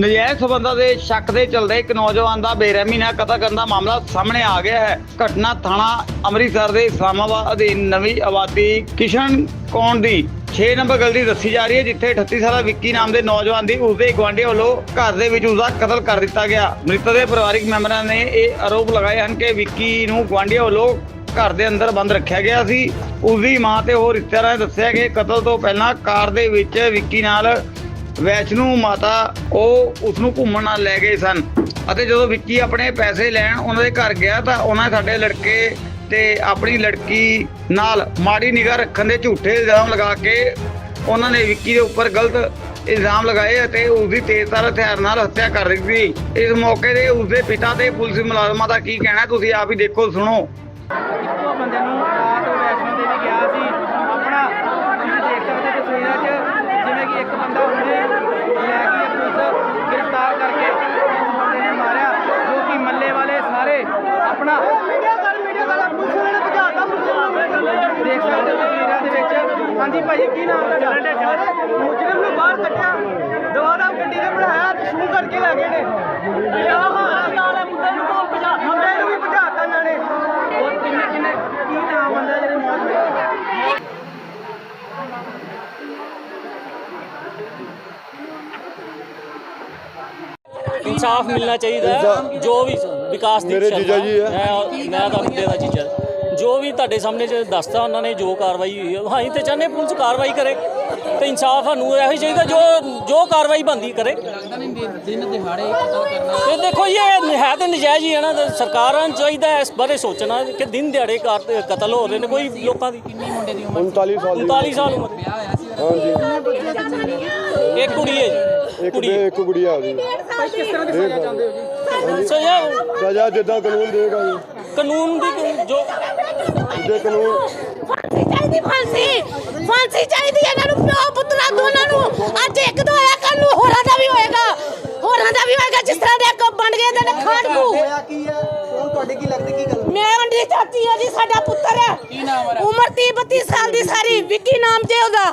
ਨਜਾਇਜ਼ ਸਬੰਧਾਂ ਦੇ ਸ਼ੱਕ ਦੇ ਚਲਦੇ ਇੱਕ ਨੌਜਵਾਨ ਦਾ ਬੇਰਹਿਮੀ ਨਾਲ ਕਤਲ ਕਰਨ ਦਾ ਮਾਮਲਾ ਸਾਹਮਣੇ ਆ ਗਿਆ ਹੈ। ਘਟਨਾ ਥਾਣਾ ਅੰਮ੍ਰਿਤਸਰ ਦੇ ਇਸਲਾਮਾਬਾਦ ਅਧੀਨ ਨਵੀਂ ਆਬਾਦੀ ਕਿਸ਼ਨ ਕੌਣ ਦੀ 6 ਨੰਬਰ ਗਲੀ ਦੱਸੀ ਜਾ ਰਹੀ ਹੈ, ਜਿੱਥੇ 38 ਸਾਲਾ ਵਿੱਕੀ ਨਾਮ ਦੇ ਨੌਜਵਾਨ ਦੀ ਉਸਦੇ ਗੁਆਂਢੀ ਵੱਲੋਂ ਘਰ ਦੇ ਵਿੱਚ ਉਸਦਾ ਕਤਲ ਕਰ ਦਿੱਤਾ ਗਿਆ। ਮ੍ਰਿਤਕ ਦੇ ਪਰਿਵਾਰਕ ਮੈਂਬਰਾਂ ਨੇ ਇਹ ਆਰੋਪ ਲਗਾਏ ਹਨ ਕਿ ਵਿੱਕੀ ਨੂੰ ਗੁਆਂਢੀਆਂ ਵੱਲੋਂ ਘਰ ਦੇ ਅੰਦਰ ਬੰਦ ਰੱਖਿਆ ਗਿਆ ਸੀ। ਉਸਦੀ ਮਾਂ ਤੇ ਹੋਰ ਰਿਸ਼ਤੇਦਾਰਾਂ ਨੇ ਦੱਸਿਆ ਕਿ ਕਤਲ ਤੋਂ ਪਹਿਲਾਂ ਕਾਰ ਦੇ ਵਿੱਚ ਵਿੱਕੀ ਨਾਲ ਵੈਸ਼ਨੂ ਮਾਤਾ ਉਹ ਉਸ ਨੂੰ ਘੁੰਮਣ ਨਾਲ ਲੈ ਗਏ ਸਨ। ਅਤੇ ਜਦੋਂ ਵਿੱਕੀ ਆਪਣੇ ਪੈਸੇ ਲੈਣ ਉਹਨਾਂ ਦੇ ਘਰ ਗਿਆ ਤਾਂ ਉਹਨਾਂ ਸਾਡੇ ਲੜਕੇ ਤੇ ਆਪਣੀ ਲੜਕੀ ਨਾਲ ਮਾੜੀ ਨਿਗਾਹ ਰੱਖਣ ਦੇ ਝੂਠੇ ਇਲਜ਼ਾਮ ਲਗਾ ਕੇ ਉਹਨਾਂ ਨੇ ਵਿੱਕੀ ਦੇ ਉੱਪਰ ਗਲਤ ਇਲਜ਼ਾਮ ਲਗਾਏ ਅਤੇ ਉਸ ਦੀ ਤੇਜ਼ਧਾਰ ਹਥਿਆਰ ਨਾਲ ਹੱਤਿਆ ਕਰ ਦਿੱਤੀ। ਸੀ ਇਸ ਮੌਕੇ ਤੇ ਉਸ ਦੇ ਪਿਤਾ ਤੇ ਪੁਲਿਸ ਮੁਲਾਜ਼ਮਾਂ ਦਾ ਕੀ ਕਹਿਣਾ, ਤੁਸੀਂ ਆਪ ਹੀ ਦੇਖੋ, ਸੁਣੋ। ਇੱਕੋ ਬੰਦੇ ਨੂੰ ਰਾਤ ਵੈਸ਼ਨੋ ਦੇਵੀ ਗਿਆ ਸੀ ਆਪਣਾ ਤੁਸੀਂ ਦੇਖ ਸਕਦੇ ਹੋ ਤਸਵੀਰਾਂ 'ਚ ਜਿਵੇਂ ਕਿ ਇੱਕ ਬੰਦਾ ਉਹਨੇ ਲੈ ਕੇ ਪੁਲਿਸ ਗ੍ਰਿਫਤਾਰ ਕਰਕੇ ਇਸ ਬੰਦੇ ਨੇ ਮਾਰਿਆ ਜੋ ਕਿ ਮੱਲੇ ਵਾਲੇ ਸਾਰੇ ਆਪਣਾ ਮੀਡੀਆ ਕਰ ਮੀਡੀਆ ਕਰ ਪੁਲਿਸ ਨੇ ਭਜਾਤਾ ਦੇਖ ਸਕਦੇ ਹੋ ਤਸਵੀਰਾਂ ਦੇ ਵਿੱਚ ਹਾਂਜੀ ਭਾਜੀ ਕੀ ਨਾਮ ਤੁਹਾਡਾ? ਮੁਜਰਮ ਨੂੰ ਬਾਹਰ ਕੱਢਿਆ। ਦੁਬਾਰਾ ਗੱਡੀ ਨੇ ਬਣਾਇਆ ਤੇ ਸ਼ੂ ਕਰਕੇ ਲੈ ਗਏ ਨੇ। ਨਾਲੇ ਮੁੰਡੇ ਨੂੰ ਕੋਲ ਭਜਾ ਮੁੰਡੇ ਨੂੰ ਵੀ ਭਜਾਤਾ ਇਹਨਾਂ ਨੇ। ਹੋਰ ਕਿੰਨੇ ਕਿੰਨੇ ਕੀ ਨਾਮ ਬੰਦਾ ਜਿਹੜੇ ਮੌਤ ਹੋਏ? ਇਨਸਾਫ ਮਿਲਣਾ ਚਾਹੀਦਾ ਹੈ। ਜੋ ਵੀ ਵਿਕਾਸ ਦੀ ਮੇਰੇ ਜੀਜਾ ਜੀ ਹੈ। ਮੈਂ ਮੈਂ ਤਾਂ ਮੁੰਡੇ ਦਾ ਜੀਜਾ। ਵੀ ਤੁਹਾਡੇ ਸਾਹਮਣੇ ਚ ਦੱਸਤਾ ਉਹਨਾਂ ਨੇ ਜੋ ਕਾਰਵਾਈ ਹੋਈ ਹੈ ਹਾਂ ਅਸੀਂ ਤੇ ਚਾਹੁੰਦੇ ਪੁਲਿਸ ਕਾਰਵਾਈ ਕਰੇ ਤੇ ਇਨਸਾਫ ਸਾਨੂੰ ਇਹੋ ਹੀ ਚਾਹੀਦਾ ਜੋ ਜੋ ਕਾਰਵਾਈ ਬੰਦੀ ਕਰੇ। ਦਿਨ ਦਿਹਾੜੇ ਕਤਲ ਕਰਨਾ ਤੇ ਦੇਖੋ ਜੀ, ਇਹ ਹੈ ਤੇ ਨਜਾਇਜ਼ ਹੀ ਹੈ ਨਾ ਸਰਕਾਰਾਂ ਨੂੰ ਚਾਹੀਦਾ ਇਸ ਬਾਰੇ ਸੋਚਣਾ ਕਿ ਦਿਨ ਦਿਹਾੜੇ ਕਤਲ ਹੋ ਰਹੇ ਨੇ ਕੋਈ ਲੋਕਾਂ ਦੀ। ਕਿੰਨੀ ਮੁੰਡੇ ਦੀ ਉਮਰ 39 ਸਾਲ ਦੀ। 39 ਸਾਲ ਉਮਰ। ਵਿਆਹ ਹੋਇਆ ਸੀ। ਹਾਂਜੀ। ਇੱਕ ਕੁੜੀ ਹੈ ਜੀ ਇੱਕ ਇੱਕ ਗੁੜੀਆ ਉਹਦੀ ਕਿਸ ਤਰ੍ਹਾਂ ਦੀ ਸਜ਼ਾ ਚਾਹੁੰਦੇ ਹੋ ਜੀ? ਸਜ਼ਾ ਜਿੱਦਾਂ ਕਾਨੂੰਨ ਦੇਗਾ ਜੀ। ਕਾਨੂੰਨ ਦੀ ਜੋ ਜੇ ਕਾਨੂੰਨ ਫਾਂਸੀ ਚਾਹੀਦੀ ਫਾਂਸੀ। ਫਾਂਸੀ ਚਾਹੀਦੀ ਹੈ ਇਹਨਾਂ ਨੂੰ ਪਿਓ ਪੁੱਤਰਾ ਦੋਨਾਂ ਨੂੰ। ਅੱਜ ਇੱਕ ਦੋ ਹੋਇਆ ਕੱਲ ਨੂੰ ਹੋਰਾਂ ਦਾ ਵੀ ਹੋਏਗਾ। ਹੋਰਾਂ ਦਾ ਵੀ ਹੋਏਗਾ ਜਿਸ ਤਰ੍ਹਾਂ ਦੇ ਅੱਗੋਂ ਬਣ ਗਏ ਦੇ ਨੇ ਖਾਣ ਨੂੰ ਹੋਇਆ ਕੀ ਹੈ? ਕੌਣ ਤੁਹਾਡੇ ਕੀ ਲੱਗਦਾ ਕੀ ਗੱਲ? ਮੈਂ ਮੰਡੀ ਚਾਚੀ ਆ ਜੀ ਸਾਡਾ ਪੁੱਤਰ ਹੈ। ਕੀ ਨਾਮ ਹੈ? ਉਮਰ 30 32 ਸਾਲ ਦੀ ਸਾਰੀ ਵਿੱਕੀ ਨਾਮ ਜੇ ਉਹਦਾ।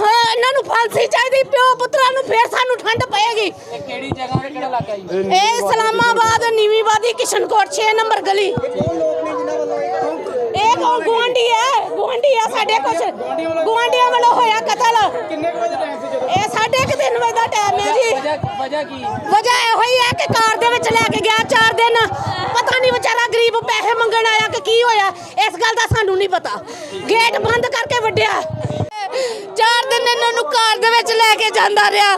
ਹਾਂ ਇਹਨਾਂ ਨੂੰ ਫਾਂਸੀ ਚਾਹੀਦੀ ਪਿਓ ਪੁੱਤਰਾਂ ਨੂੰ ਫੇਰ ਸਾਨੂੰ ਠੰਡ ਪਏਗੀ। ਇਹ ਕਿਹੜੀ ਜਗ੍ਹਾ ਤੇ ਕਿਹੜਾ ਇਲਾਕਾ ਜੀ? ਇਹ ਇਸਲਾਮਾਬਾਦ ਨੀਵੀਂਵਾਦੀ ਕਿਸ਼ਨਕੋਟ 6 ਨੰਬਰ ਗਲੀ। ਕੌਣ ਲੋਕ ਨੇ ਜਿਨ੍ਹਾਂ ਵੱਲੋਂ ਇਹ ਇਹ ਕੌਣ ਗੁਆਂਢੀ ਹੈ? ਗੁਆਂਢੀ ਆ ਸਾਡੇ ਕੁਛ। ਗੁਆਂਢੀਆਂ ਵੱਲੋਂ ਹੋਇਆ ਕਤਲ। ਕਿੰਨੇ ਕੁ ਵਜੇ ਟਾਈਮ ਸੀ ਜਦੋਂ? ਇਹ ਸਾਢੇ ਕੁ ਤਿੰਨ ਵਜੇ ਦਾ ਟਾਈਮ ਹੈ ਜੀ। ਵਜ੍ਹਾ ਵਜ੍ਹਾ ਕੀ? ਵਜ੍ਹਾ ਇਹੋ ਹੀ ਹੈ ਕਿ ਕਾਰ ਦੇ ਵਿੱਚ ਲੈ ਕੇ ਗਿਆ ਚਾਰ ਦਿਨ। ਪਤਾ ਨਹੀਂ ਵਿਚਾਰਾ ਗਰੀਬ ਪੈਸੇ ਮੰਗਣ ਆਇਆ ਕਿ ਕੀ ਹੋਇਆ। ਇਸ ਗੱਲ ਦਾ ਸਾਨੂੰ ਨਹੀਂ ਪਤਾ। ਗੇਟ ਬੰਦ ਕਰਕੇ ਵੱਡਿਆ ਚਾਰ ਦਿਨ ਇਹਨਾਂ ਨੂੰ ਕਾਰ ਦੇ ਵਿੱਚ ਲੈ ਕੇ ਜਾਂਦਾ ਰਿਹਾ।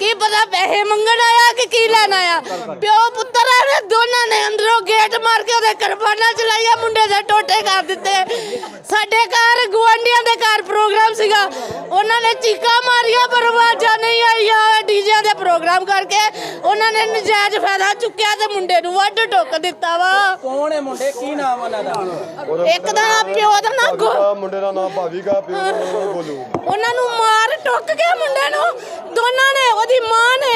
ਕੀ ਪਤਾ ਪੈਸੇ ਮੰਗਣ ਆਇਆ ਕਿ ਕੀ ਲੈਣ ਆਇਆ। ਪਿਓ ਪੁੱਤਰ ਨੇ ਦੋਨਾਂ ਨੇ ਅੰਦਰੋਂ ਗੇਟ ਮਾਰ ਕੇ ਉਹਦੇ ਕਰਬਾਨਾ ਚਲਾਈਆ ਮੁੰਡੇ ਦੇ ਟੋਟੇ ਕਰ ਦਿੱਤੇ। ਸਾਡੇ ਘਰ ਗੁਆਂਢੀਆਂ ਦੇ ਘਰ ਪ੍ਰੋਗਰਾਮ ਸੀਗਾ। ਉਹਨਾਂ ਨੇ ਚੀਕਾਂ ਮਾਰੀਆਂ ਪਰ ਆਵਾਜ਼ਾਂ ਨਹੀਂ ਆਈਆਂ ਡੀਜੇ ਦੇ ਪ੍ਰੋਗਰਾਮ ਕਰਕੇ। ਉਹਨਾਂ ਨੇ ਨਜਾਇਜ਼ ਫਾਇਦਾ ਚੁੱਕਿਆ ਤੇ ਮੁੰਡੇ ਨੂੰ ਵੱਢ ਟੋਕ ਦਿੱਤਾ ਵਾ। ਕੌਣ ਹੈ ਮੁੰਡੇ? ਕੀ ਨਾਮ ਉਹਨਾਂ ਦਾ? ਇੱਕ ਦਾ ਪਿਓ ਦਾ ਨਾਂ ਗੋ ਭਾਵੀਗਾ ਮੁੰਡੇ ਦਾ ਨਾਮ ਭਾਵੀਗਾ ਪਿਓ ਦਾ ਨਾਮ ਗੋਲੂ ਉਹਨਾਂ ਨੂੰ ਮਾਰ ਟੁੱਕ ਗਿਆ ਮੁੰਡੇ ਨੂੰ। ਦੋਨਾਂ ਨੇ ਉਹਦੀ ਮਾਂ ਨੇ।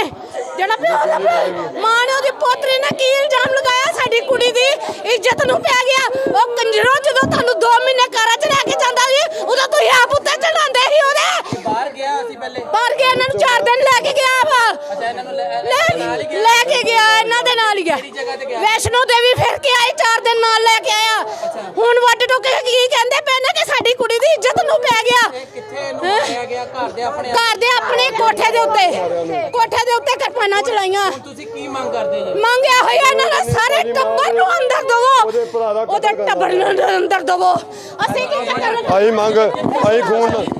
ਜਿਹੜਾ ਪਿਓ ਦਾ ਪਿਓ- ਮਾਂ ਨੇ ਉਹਦੀ ਪੋਤਰੀ ਨੇ ਕੀ ਇਲਜ਼ਾਮ ਲਗਾਇਆ ਸਾਡੀ ਕੁੜੀ ਦੀ? ਇੱਜ਼ਤ ਨੂੰ ਪੈ ਗਿਆ। ਉਹ ਕੰਜਰੋ ਜਦੋਂ ਤੁਹਾਨੂੰ 2 ਮਹੀਨੇ ਘਰਾਂ 'ਚ ਲੈ ਕੇ ਜਾਂਦਾ ਸੀ ਉਦੋਂ ਤੁਸੀਂ ਆਪ ਉੱਤੇ ਚੜਾਉਂਦੇ ਸੀ ਉਹਦੇ। ਬਾਹਰ ਗਿਆ ਸੀ ਪਹਿਲੇ। ਬਾਹਰ ਗਿਆ ਇਹਨਾਂ ਨੂੰ 4 ਦਿਨ ਲੈ ਕੇ ਗਿਆ ਵਾ। ਅੱਛਾ ਇਹਨਾਂ ਨੂੰ ਲੈ ਲੈ ਨਾਲ ਹੀ ਗਿਆ। ਲੈ ਕੇ ਗਿਆ ਇਹਨਾਂ ਦੇ ਨਾਲ ਹੀ ਗਿਆ। ਜਗ੍ਹਾ ਤੇ ਗਿਆ? ਵੈਸ਼ਨੋ ਦੇਵੀ ਫਿਰ ਕੇ ਆਈ 4 ਦਿਨ ਨਾਲ ਲੈ ਕੇ ਆਇਆ। ਹੁਣ ਵੱਡ ਟੁੱਕ ਕੇ ਕੀ ਕਹਿੰਦੇ ਪਏ ਨੇ ਕਿ ਸਾਡੀ ਕੁੜੀ ਦੀ ਇੱਜ਼ਤ ਨੂੰ ਪੈ ਗਿਆ। ਕਿੱਥੇ ਘਰ ਦੇ ਆਪਣੇ ਘਰ ਦੇ ਆਪਣੇ ਕੋਠੇ ਦੇ ਉੱਤੇ। ਕੋਠੇ ਦੇ ਉੱਤੇ ਕਿਰਪਾਨਾਂ ਚਲਾਈਆਂ। ਤੁਸੀਂ ਕੀ ਮੰਗ ਕਰਦੇ ਜੀ? ਮੰਗਿਆ ਹੋਇਆ ਇਹਨਾਂ ਦਾ ਸਾਰੇ ਟੱਬਰ ਨੂੰ ਅੰਦਰ ਦਵੋ। ਉਹਦੇ ਟੱਬਰ ਨੂੰ ਅੰਦਰ ਦਵੋ। ਅਸੀਂ ਕੀ ਕਰਨਾ ਆਈ ਮੰਗ ਆਈ ਖੂਨ।